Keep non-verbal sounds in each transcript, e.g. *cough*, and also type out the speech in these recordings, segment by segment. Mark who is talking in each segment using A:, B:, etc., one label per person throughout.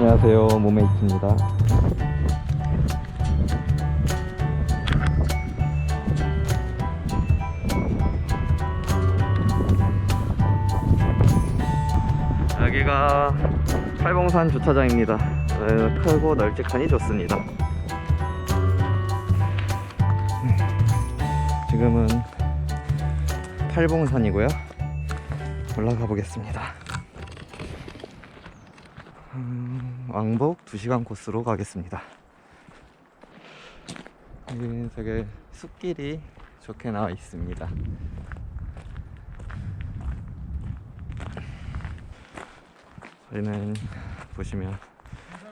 A: 안녕하세요. 모메이트입니다. 여기가 팔봉산 주차장입니다. 어, 크고 널찍하니 좋습니다. 음, 지금은 팔봉산이고요. 올라가 보겠습니다 음, 왕복 2시간 코스로 가겠습니다. 여기 되게 숲길이 좋게 나와 있습니다. 저희는 보시면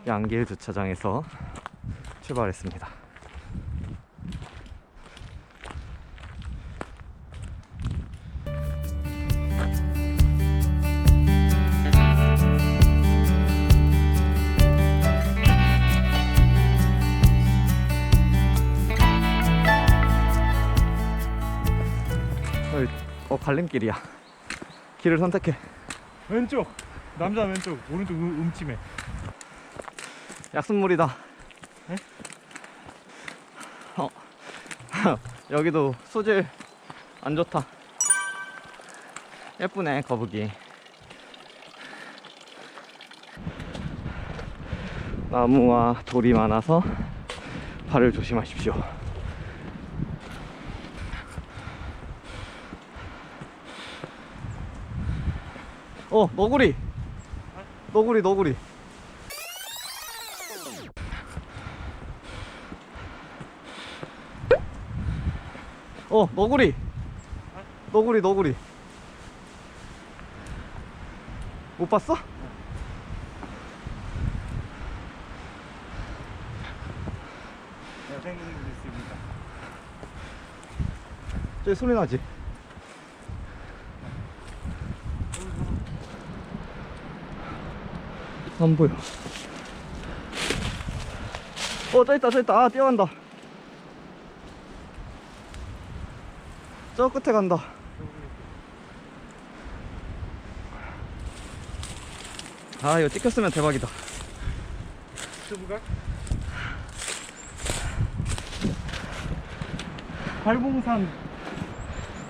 A: 양길 주차장에서 출발했습니다. 어, 어 갈림길이야. 길을 선택해.
B: 왼쪽 남자 왼쪽 오른쪽 음, 음침해
A: 약순물이다.
B: 네?
A: 어. *laughs* 여기도 소질 안 좋다. 예쁘네, 거북이. 나무와 돌이 많아서 발을 조심하십시오. 어, 너구리. 너구리, 너구리. 어, 너구리. 너구리, 너구리. 못 봤어?
B: 야생동물 있습니다
A: 저기 소리 나지? 안 보여. 어, 저 있다, 저 있다. 아, 뛰어간다. 저 끝에 간다. 아, 이거 찍혔으면 대박이다.
B: 유튜브가 팔봉산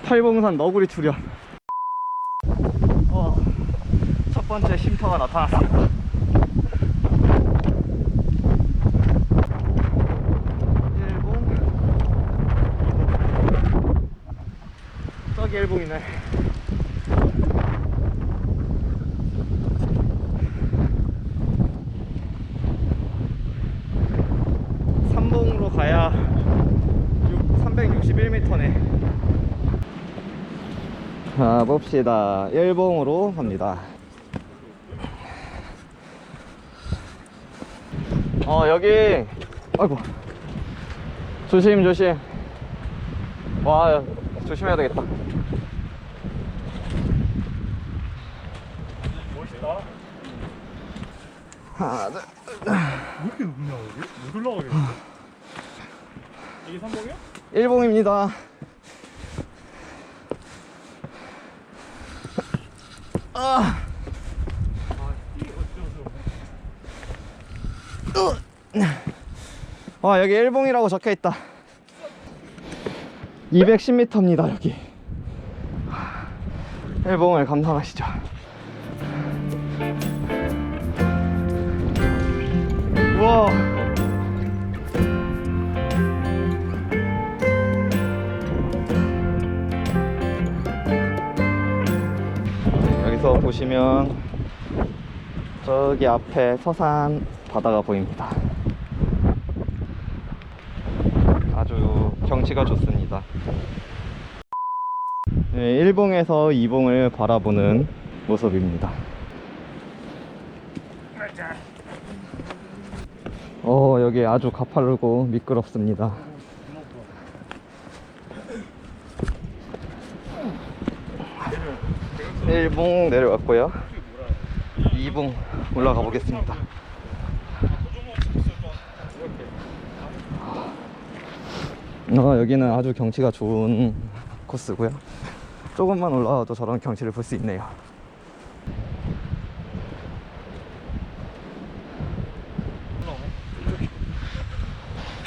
A: 팔봉산 너구리 출연. 어, 첫 번째 쉼터가 나타났습니다. 일봉. 저기 일봉이네. 삼봉으로 가야 361m네. 자 봅시다. 일봉으로 갑니다. 어 여기. 아이고. 조심 조심. 와 조심해야 되겠다 하나 둘
B: 왜 이렇게 높냐 여기? 못 올라가겠어? 이게 삼봉이야?
A: 일봉입니다. 아.
B: 아띠 어쩌서
A: 와 여기 일봉이라고 적혀 있다. 210m입니다 여기. 일봉을 감상하시죠 우와 여기서 보시면 저기 앞에 서산 바다가 보입니다 아주 경치가 좋습니다. 네, 1봉에서 2봉을 바라보는 모습입니다. 어, 여기 아주 가파르고 미끄럽습니다. 일봉 내려갔고요. 2봉 올라가 보겠습니다. 어, 여기는 아주 경치가 좋은 코스고요. 조금만 올라와도 저런 경치를 볼 수 있네요.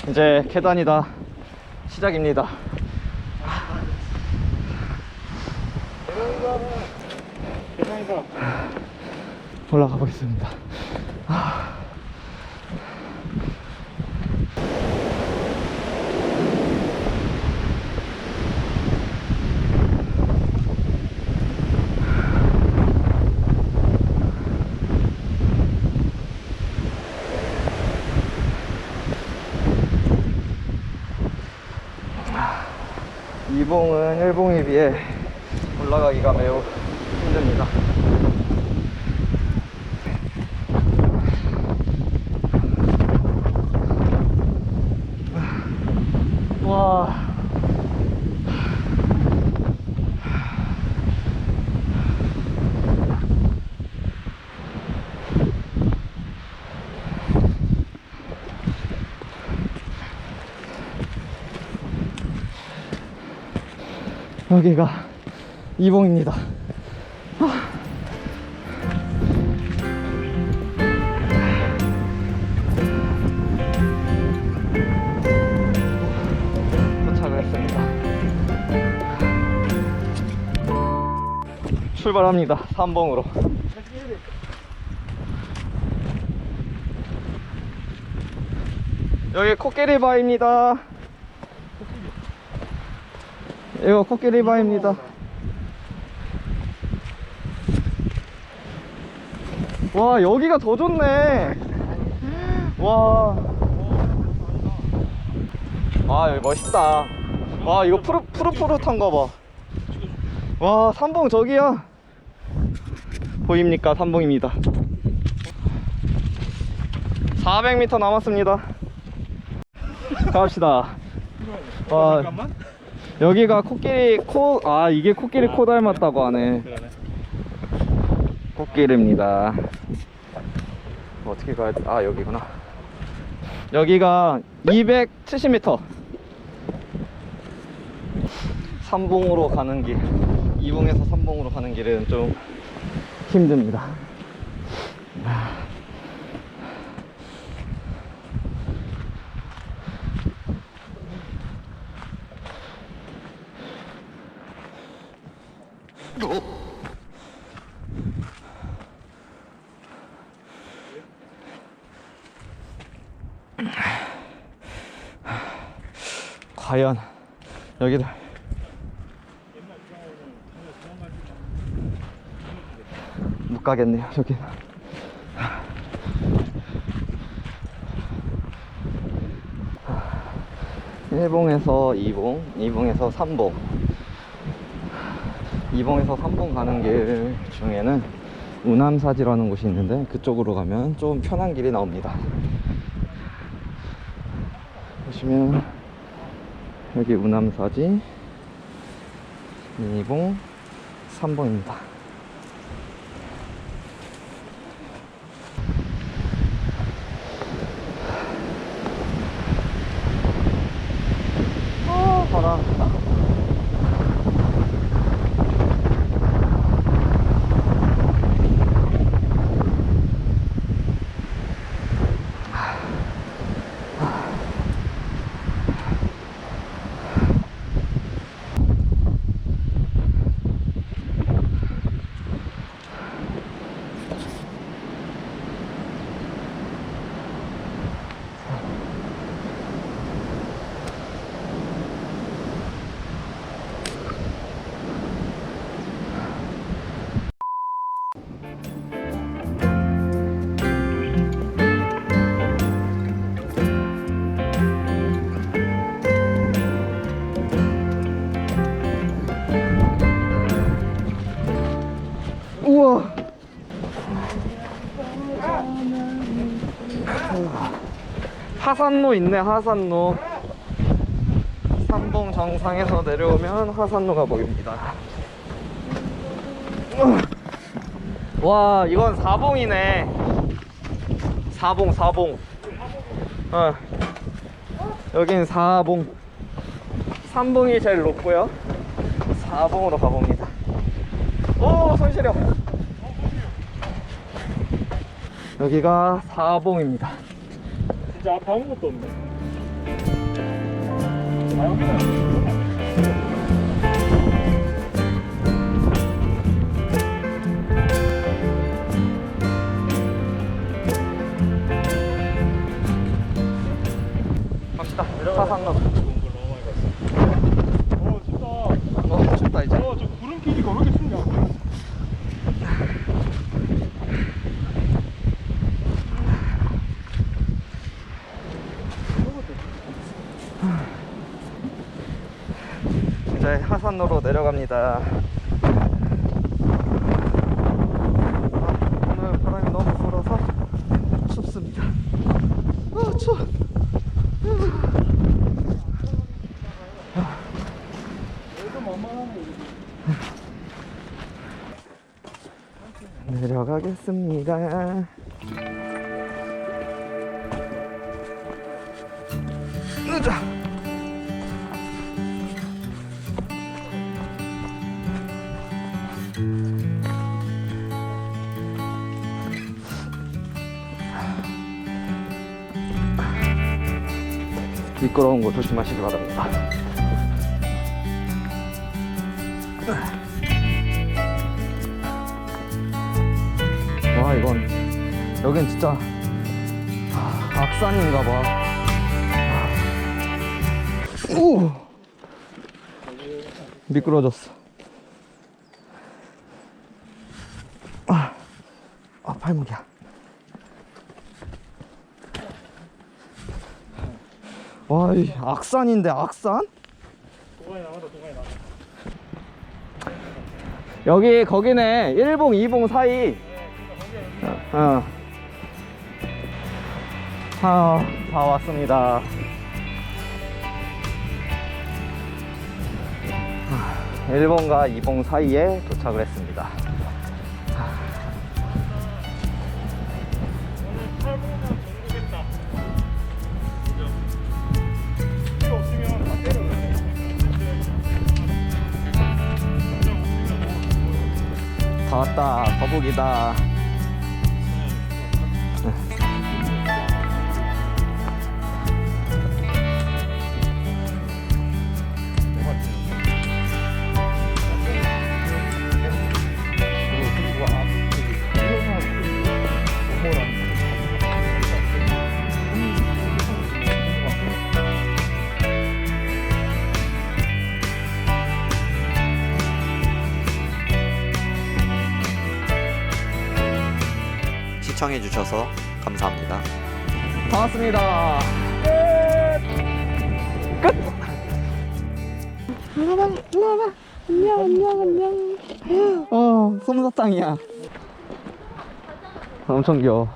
A: 이제 계단이 다. 시작입니다.
B: 계산이다.
A: 올라가 보겠습니다 이봉은 일봉에 비해 올라가기가 매우 힘듭니다. 와. 여기가 이봉입니다. 출발합니다. 3봉으로. 여기 코끼리 바입니다. 이거 코끼리 바입니다. 와, 여기가 더 좋네. 와. 아 여기 멋있다 와 이거 푸릇, 푸릇푸릇한 거봐 와 삼봉 저기야 보입니까 삼봉입니다 400m 남았습니다 갑시다 와
B: 잠깐만.
A: 여기가 코끼리 코 아 이게 코끼리 코 닮았다고 하네. 코끼리입니다. 어떻게 가야 돼? 아 여기구나. 여기가 270m 3봉으로 가는 길 2봉에서 3봉으로 가는 길은 좀 힘듭니다 과연 여기도 못 가겠네요 여기는 일봉에서 2봉, 2봉에서 3봉. 2봉에서 3봉 가는 길 중에는 우남사지라는 곳이 있는데 그쪽으로 가면 좀 편한 길이 나옵니다. 보시면 여기 우남사지 2봉 3봉입니다 하산로 있네, 하산로. 삼봉 정상에서 내려오면 하산로가 보입니다. 와, 이건 사봉이네. 사봉, 사봉. 어. 여긴 사봉. 삼봉이 제일 높고요. 사봉으로 가봅니다. 오, 손 시려. 여기가 사봉입니다.
B: 진짜 앞에 아무것도 없네. 아 여기는
A: 갑시다. 사상로.
B: 어 진짜
A: 어, 춥다 이제.
B: 어저 구름길이 그렇게 춥냐
A: 이제 하산로로 내려갑니다. 아, 오늘 바람이 너무 불어서 춥습니다. 아, 추워. 내려가겠습니다. 으자. 미끄러운 곳 조심하시기 바랍니다. 와 이건 여긴 진짜 아, 악산인가 봐. 오 미끄러졌어. 아, 아 발목이야. 와, 이 악산인데 악산?
B: 도관이 나가다 도관이 나가
A: 여기 거기네. 1봉 2봉 사이. 어. 아, 다 왔습니다. 아, 1봉과 2봉 사이에 도착을 했습니다
B: 다
A: 왔다. 거북이다
C: 해주셔서 감사합니다.
A: 다 왔습니다 끝! 끝! 일로와봐 일로와봐 안녕 안녕 안녕 어 솜사탕이야 엄청 귀여워